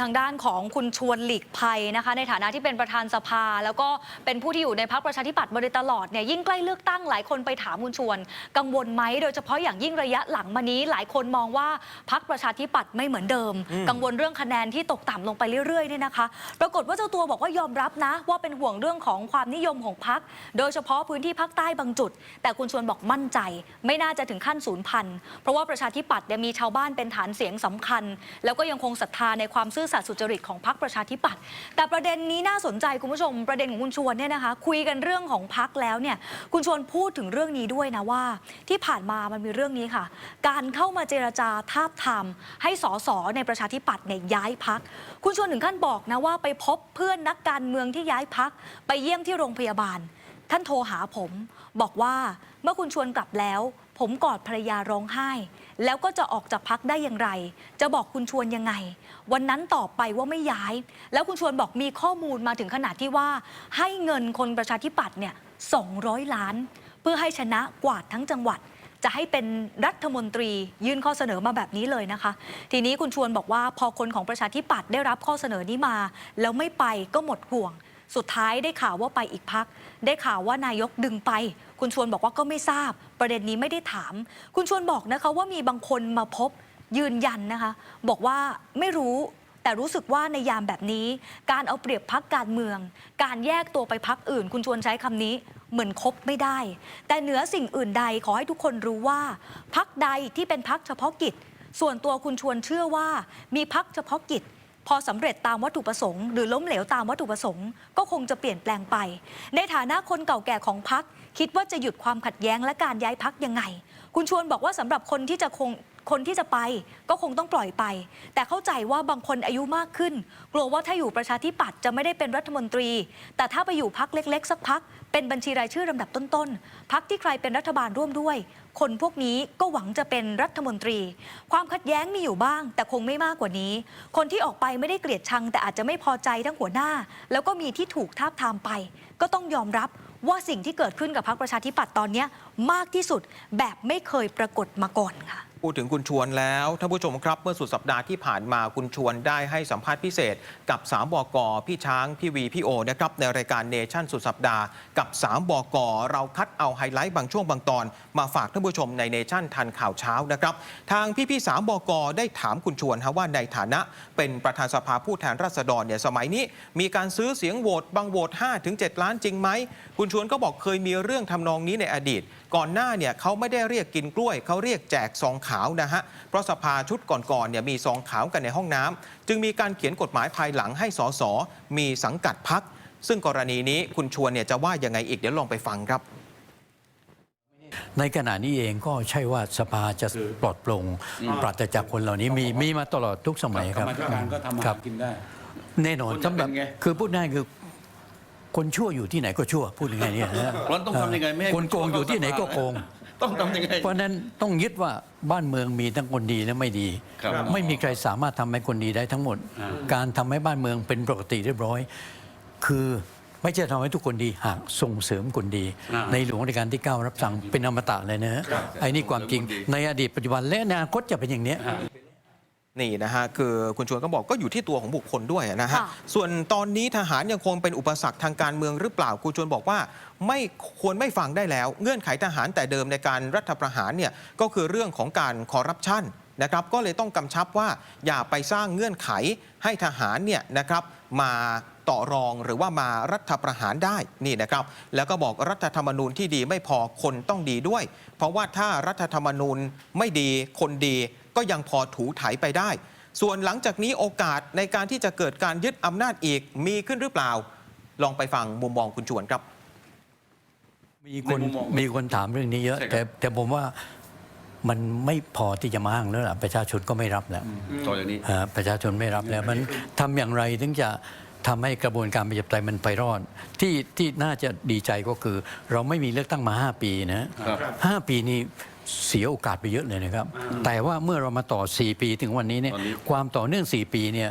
ทางด้านของคุณชวนหลีกภัยนะคะ ในฐานะที่เป็นประธานสภา แล้วก็เป็นผู้ที่อยู่ในพรรคประชาธิปัตย์มาโดยตลอดเนี่ยยิ่งใกล้เลือกตั้งหลายคนไปถามคุณชวน กังวลไหมโดยเฉพาะอย่างยิ่งระยะหลังมานี้ หลายคนมองว่าพรรคประชาธิปัตย์ไม่เหมือนเดิม กังวลเรื่องคะแนนที่ตกต่ำลงไปเรื่อยๆเนี่ยนะคะ ปรากฏว่าเจ้าตัวบอกว่ายอมรับนะ ว่าเป็นห่วงเรื่องของความนิยมของพรรคโดยเฉพาะพื้นที่ภาคใต้บางจุด แต่คุณชวนบอกมั่นใจ ไม่น่าจะถึงขั้นศูนย์พันเพราะว่าประชาธิปัตย์เนี่ยมีชาวบ้านเป็นฐานเสียงสำคัญ แล้วก็ยังคงศรัทธาในความซื่อสัตย์สุจริตของพรรคประชาธิปัตย์แต่ประเด็นนี้น่าสนใจคุณผู้ชม ประเด็นของคุณชวนเนี่ยนะคะ คุยกันเรื่องของพรรคแล้วเนี่ยคุณชวนพูดถึงเรื่องนี้ด้วยนะว่า ที่ผ่านมามันมีเรื่องนี้ค่ะ การเข้ามาเจรจาทาบทามให้สสในประชาธิปัตย์เนี่ยย้ายพัก คุณชวนถึงขั้นบอกนะว่าไปพบเพื่อนนักการเมืองที่ย้ายพักไปเยี่ยมที่โรงพยาบาล ท่านโทรหาผม บอกว่าเมื่อคุณชวนกลับแล้ว ผมกอดภรรยาร้องไห้ แล้วก็จะออกจากพักได้อย่างไร จะบอกคุณชวนยังไง วันนั้นตอบไปว่าไม่ย้าย แล้วคุณชวนบอกมีข้อมูลมาถึงขนาดที่ว่า ให้เงินคนประชาธิปัตย์เนี่ย200 ล้าน เพื่อให้ชนะกวาดทั้งจังหวัดจะให้เป็นรัฐมนตรียื่นข้อเสนอมาแบบนี้เลยนะคะ ทีนี้คุณชวนบอกว่าพอคนของประชาธิปัตย์ได้รับข้อเสนอนี้มา แล้วไม่ไปก็หมดห่วง สุดท้ายได้ข่าวว่าไปอีกพัก ได้ข่าวว่านายกดึงไป คุณชวนบอกว่าก็ไม่ทราบ ประเด็นนี้ไม่ได้ถาม คุณชวนบอกนะคะว่ามีบางคนมาพบยืนยันนะคะ บอกว่าไม่รู้แต่รู้สึกว่าในยามแบบนี้ การเอาเปรียบพักการเมือง การแยกตัวไปพักอื่น คุณชวนใช้คำนี้เหมือนคบไม่ได้ แต่เหนือสิ่งอื่นใดขอให้ทุกคนรู้ว่า พักใดที่เป็นพักเฉพาะกิจ ส่วนตัวคุณชวนเชื่อว่า มีพักเฉพาะกิจ พอสำเร็จตามวัตถุประสงค์หรือล้มเหลวตามวัตถุประสงค์ก็คงจะเปลี่ยนแปลงไป ในฐานะคนเก่าแก่ของพักคิดว่าจะหยุดความขัดแย้งและการย้ายพักยังไง คุณชวนบอกว่าสำหรับคนที่จะคง คนที่จะไปก็คงต้องปล่อยไป แต่เข้าใจว่าบางคนอายุมากขึ้น กลัวว่าถ้าอยู่ประชาธิปัตย์จะไม่ได้เป็นรัฐมนตรี แต่ถ้าไปอยู่พักเล็ก ๆ สักพัก เป็นบัญชีรายชื่อลำดับต้นๆพักที่ใครเป็นรัฐบาลร่วมด้วย คนพวกนี้ก็หวังจะเป็นรัฐมนตรี ความขัดแย้งมีอยู่บ้าง แต่คงไม่มากกว่านี้ คนที่ออกไปไม่ได้เกลียดชัง แต่อาจจะไม่พอใจทั้งหัวหน้า แล้วก็มีที่ถูกทาบทามไป ก็ต้องยอมรับว่าสิ่งที่เกิดขึ้นกับพรรคประชาธิปัตย์ตอนนี้มากที่สุดแบบไม่เคยปรากฏมาก่อนค่ะ พูดถึงคุณชวนแล้วท่านผู้ชมครับ เมื่อสุดสัปดาห์ที่ผ่านมาคุณชวนได้ให้สัมภาษณ์พิเศษ กับ 3บกพี่ช้าง พี่วี พี่โอนะครับในรายการเนชั่นสุดสัปดาห์กับ 3บกเราคัดเอาไฮไลท์บางช่วงบางตอน มาฝากท่านผู้ชมในเนชั่นทันข่าวเช้านะครับทางพี่ๆ3บกได้ถามคุณชวนฮะว่าในฐานะ เป็นประธานสภาผู้แทนราษฎรเนี่ยสมัยนี้ มีการซื้อเสียงโหวตบางโหวต5-7 ล้านจริงไหมคุณชวนก็บอกเคยมีเรื่องทำนองนี้ในอดีต ก่อนหน้าเนี่ยเขาไม่ได้เรียกกินกล้วย เขาเรียกแจกซองขาวนะฮะ เพราะสภาชุดก่อนๆเนี่ยมีซองขาวกันในห้องน้ำจึงมีการเขียนกฎหมายภายหลังให้สสมีสังกัดพัก ซึ่งกรณีนี้คุณชวนเนี่ยจะว่ายังไงอีกเดี๋ยวลองไปฟังครับในขณะนี้เองก็ใช่ว่าสภาจะปลอดโปร่งปราศจากคนเหล่านี้มีมีมาตลอดทุกสมัยคกรรับรมาธิการก็ทำมาครัหาบกินได้แน่นอนคุณจะสำหรับเป็นไงคือพูดง่ายคือ คนชั่วอยู่ที่ไหนก็ชั่วพูดยังไงเนี่ยนะเราต้องทำยังไงไม่ให้คนโกงอยู่ที่ไหนก็โกง ต้องทำยังไง เพราะฉะนั้นต้องยึดว่าบ้านเมืองมีทั้งคนดีและไม่ดี ครับ ไม่มีใครสามารถทำให้คนดีได้ทั้งหมดอ่าการทำให้บ้านเมืองเป็นปกติเรียบร้อย คือไม่ใช่ทำให้ทุกคนดีหากส่งเสริมคนดี อ่าในหลวงรัชกาลที่ 9 รับสั่งเป็นอมตะเลยนะฮะครับไอ้นี่ความจริงส่งเสริมคนดีในอดีตปัจจุบันและในอนาคตจะเป็นอย่างเนี้ย นี่นะฮะคือคุณชวนก็บอกก็อยู่ที่ตัวของบุคคลด้วยนะฮะค่ะส่วนตอนนี้ทหารยังคงเป็นอุปสรรคทางการเมืองหรือเปล่าคุณชวนบอกว่า ไม่ควรไม่ฟังได้แล้ว เงื่อนไขทหารแต่เดิมในการรัฐประหารเนี่ยก็คือเรื่องของการคอร์รัปชันนะครับก็เลยต้องกำชับว่าอย่าไปสร้างเงื่อนไขให้ทหารเนี่ยนะครับมาต่อรองหรือว่ามารัฐประหารได้นี่นะครับ แล้วก็บอกรัฐธรรมนูญที่ดีไม่พอคนต้องดีด้วย เพราะว่าถ้ารัฐธรรมนูญไม่ดีคนดี ก็ยังพอถูไถไปได้ ส่วนหลังจากนี้โอกาสในการที่จะเกิดการยึดอำนาจอีกมีขึ้นหรือเปล่า ลองไปฟังมุมมองคุณชวนครับ มีคนในมุมมองมีคนถามเรื่องนี้เยอะ ใช่ครับ แต่แต่ผมว่ามันไม่พอที่จะมาอ้างแล้วล่ะประชาชนก็ไม่รับแล้วต่อจากนี้ อ่าประชาชนไม่รับแล้ว มันทำอย่างไรถึงจะทำให้กระบวนการประชาธิปไตยมันไปรอด ที่ที่น่าจะดีใจก็คือ เราไม่มีเลือกตั้งมา 5 ปีนะครับ ห้าปีนี้ เสียโอกาสไปเยอะเลยนะครับ แต่ว่าเมื่อเรามาต่อ 4 ปีถึงวันนี้เนี่ยตอนนี้ความต่อเนื่อง 4 ปีเนี่ย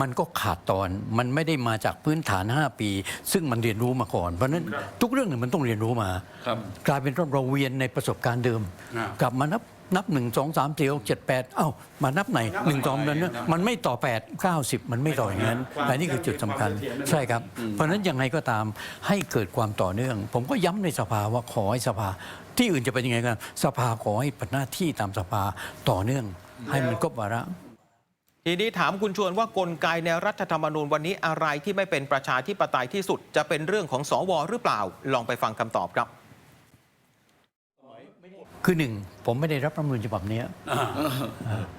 มันก็ขาดตอนมันไม่ได้มาจากพื้นฐาน 5 ปี ซึ่งมันเรียนรู้มาก่อนเพราะฉะนั้นทุกเรื่องเนี่ยมันต้องเรียนรู้มาครับกลายเป็นว่าเราเวียนในประสบการณ์เดิมอ่ากลับมานับ นับหนึ่งสองสามสี่หกเจ็ดแปดเอ้ามานับไหนหนึ่งสองนั้นมันไม่ต่อแปดเก้าสิบมันไม่ต่ออย่างนั้นอันนี้คือจุดสำคัญใช่ครับ เพราะฉะนั้นยังไงก็ตามให้เกิดความต่อเนื่อง ผมก็ย้ำในสภาว่าขอให้สภา ที่อื่นจะเป็นยังไงกันสภาขอให้ปฏิหน้าที่ตามสภาต่อเนื่อง ให้มันครบวาระทีนี้ถามคุณชวนว่ากลไกในรัฐธรรมนูญวันนี้อะไรที่ไม่เป็นประชาธิปไตยที่สุด จะเป็นเรื่องของสวหรือเปล่า ลองไปฟังคำตอบครับ คือหนึ่งผมไม่ได้รับรัฐธรรมนูญฉบับเนี้ย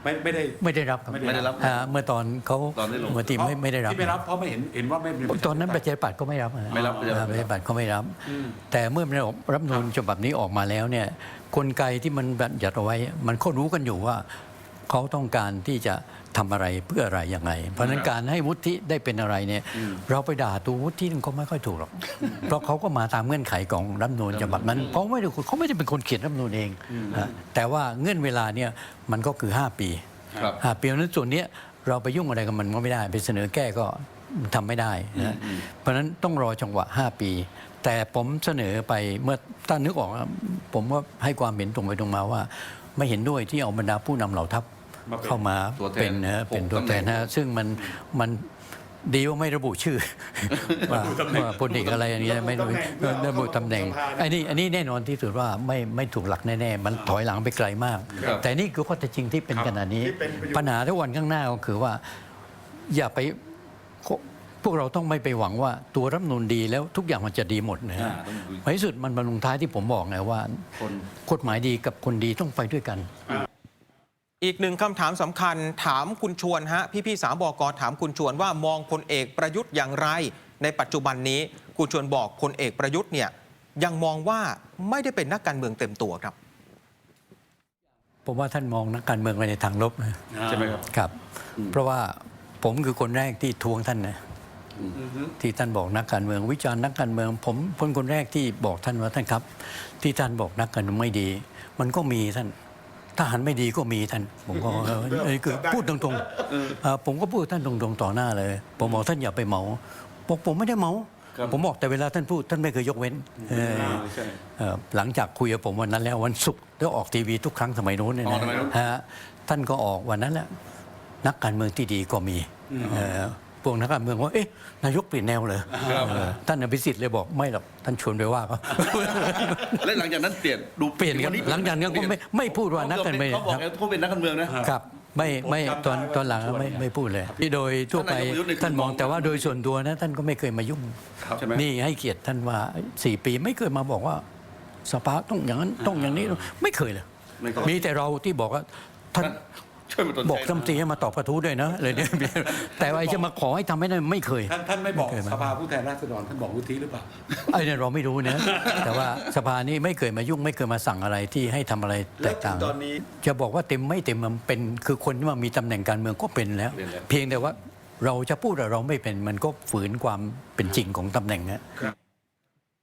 ไม่ไม่ได้ ไม่ได้รับครับไม่ได้รับอ่าเมื่อตอนเขาตอนที่ลง เมื่อทีไม่ไม่ได้รับ ที่ไม่รับเพราะไม่เห็นเห็นว่าไม่เป็นตอนนั้นประชาธิปัตย์ก็ไม่รับนะไม่รับประชาธิปัตย์อ่าประชาธิปัตย์ก็ไม่รับ แต่เมื่อมันออกรัฐธรรมนูญฉบับนี้ออกมาแล้วเนี่ยกลไกที่มันบัญญัติเอาไว้ มันก็รู้กันอยู่ว่า เขาต้องการที่จะทำอะไรเพื่ออะไรยังไง เพราะฉะนั้นการให้วุฒิได้เป็นอะไรเนี่ยเราไปด่าตัววุฒิมันก็ไม่ค่อยถูกหรอก เพราะเขาก็มาตามเงื่อนไขของรัฐธรรมนูญฉบับนั้นเพราะไม่ได้เขาไม่ได้เป็นคนเขียนรัฐธรรมนูญเองนะแต่ว่าเงื่อนเวลาเนี่ยมันก็คือ 5 ปีครับ ห้าปีเพราะฉะนั้นส่วนเนี้ยเราไปยุ่งอะไรกับมันก็ไม่ได้ ไปเสนอแก้ก็ทำไม่ได้นะเพราะฉะนั้นต้องรอจังหวะ 5 ปี แต่ผมเสนอไปเมื่อถ้านึกออกนะผมว่าให้ความเห็นตรงไปตรงมาว่า ไม่เห็นด้วยที่เอาบรรดาผู้นำเหล่าทัพมา เป็นเข้ามาตัวแทนเป็นนะเป็นหกตัวแทนตำแหน่งนะซึ่งมันมันดีว่าไม่ระบุชื่อว่าว่าพลเอกอะไรอย่างเงี้ยไม่ระบุระบุตำแหน่งไอ้นี่อันนี้แน่นอนที่สุดว่าไม่ไม่ถูกหลักแน่ๆมันถอยหลังไปไกลมากครับแต่นี่คือข้อเท็จจริงที่เป็นครับขนาดนี้ที่เป็นประโยชน์ปัญหาทุกวันข้างหน้าก็คือว่า อย่าไปพวกเราต้องไม่ไปหวังว่าตัวรัฐธรรมนูนดีแล้วทุกอย่างมันจะดีหมดนะฮะอ่าต้องดูในที่สุดมันมาลงท้ายที่ผมบอกไงว่าคนกฎหมายดีกับคนดีต้องไปด้วยกัน อีกหนึ่งคำถามสำคัญถามคุณชวนฮะ พี่ๆสามบกถามคุณชวนว่ามองพลเอกประยุทธ์อย่างไร ในปัจจุบันนี้คุณชวนบอกพลเอกประยุทธ์เนี่ยยังมองว่าไม่ได้เป็นนักการเมืองเต็มตัวครับ ผมว่าท่านมองนักการเมืองไปในทางลบนะใช่ไหมครับครับ เพราะว่าผมคือคนแรกที่ทวงท่านนะที่ท่านบอกนักการเมือง วิจารณ์นักการเมือง ผมคนคนแรกที่บอกท่านว่าท่านครับ ที่ท่านบอกนักการเมืองไม่ดี มันก็มีท่าน ทหารไม่ดีก็มีท่าน ผมก็เออเออคือพูดตรงๆเอ่อผมก็พูดท่านตรงๆ ต่อหน้าเลย ผมบอกท่านอย่าไปเหมาบอกผมไม่ได้เหมา ครับ ผมบอกแต่เวลาท่านพูดท่านไม่เคยยกเว้นเออใช่ เอ่อหลังจากคุยกับผมวันนั้นแล้ววันศุกร์แล้วออกทีวีทุกครั้งสมัยนู้นเนี่ยอ๋อนะสมัยนู้น ฮะท่านก็ออกวันนั้นแหละนักการเมืองที่ดีก็มีเอ่อพ วกนักการเมืองว่า เอ๊ะ นายกเปลี่ยนแนวเลยเออท่านอภิสิทธิ์เลยบอกไม่หรอก ท่านชวนไปว่าเขาและหลังจากนั้นเปลี่ยนดูเปลี่ยนครับหลังจากนั้นก็ไม่ไม่พูดว่านักการเมืองเขาบอกเขาเป็นนักการเมืองนะครับไม่ไม่ตอนตอนหลังไม่ไม่พูดเลย ที่โดยทั่วไปท่านนายกประยุทธ์นี่คือท่านมองมองแต่ว่าโดยส่วนตัวนะ ท่านก็ไม่เคยมายุ่งใช่ไหมนี่ให้เกียรติท่านว่าสี่ปีไม่เคยมาบอกว่า สภาต้องอย่างนั้นต้องอย่างนี้ไม่เคยเลยไม่เคยมีแต่เราที่บอกว่าท่าน ช่วยมาตนบอกตำตีให้มาตอบกระทู้ด้วยนะเลยเนี่ยแต่ว่าไอ้จะมาขอให้ทำให้ได้ไม่เคย ท่านท่านไม่บอกไม่เคยมา สภาผู้แทนราษฎรท่านบอกวุฒิหรือเปล่า ไอ้เนี่ยเราไม่รู้นะ แต่ว่าสภานี้ไม่เคยมายุ่งไม่เคยมาสั่งอะไรที่ให้ทำอะไรแตกต่าง แล้วถึงตอนนี้จะบอกว่าเต็มไม่เต็มมันเป็นคือคนที่มามีตำแหน่งการเมืองก็เป็นแล้ว เป็นแล้ว เพียงแต่ว่าเราจะพูดว่าเราไม่เป็นมันก็ฝืนความเป็นจริงของตำแหน่งนะ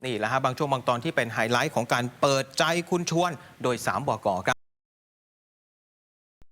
นี่แหละฮะบางช่วงบางตอนที่เป็นไฮไลท์ของการเปิดใจคุณชวนโดย 3บกครับ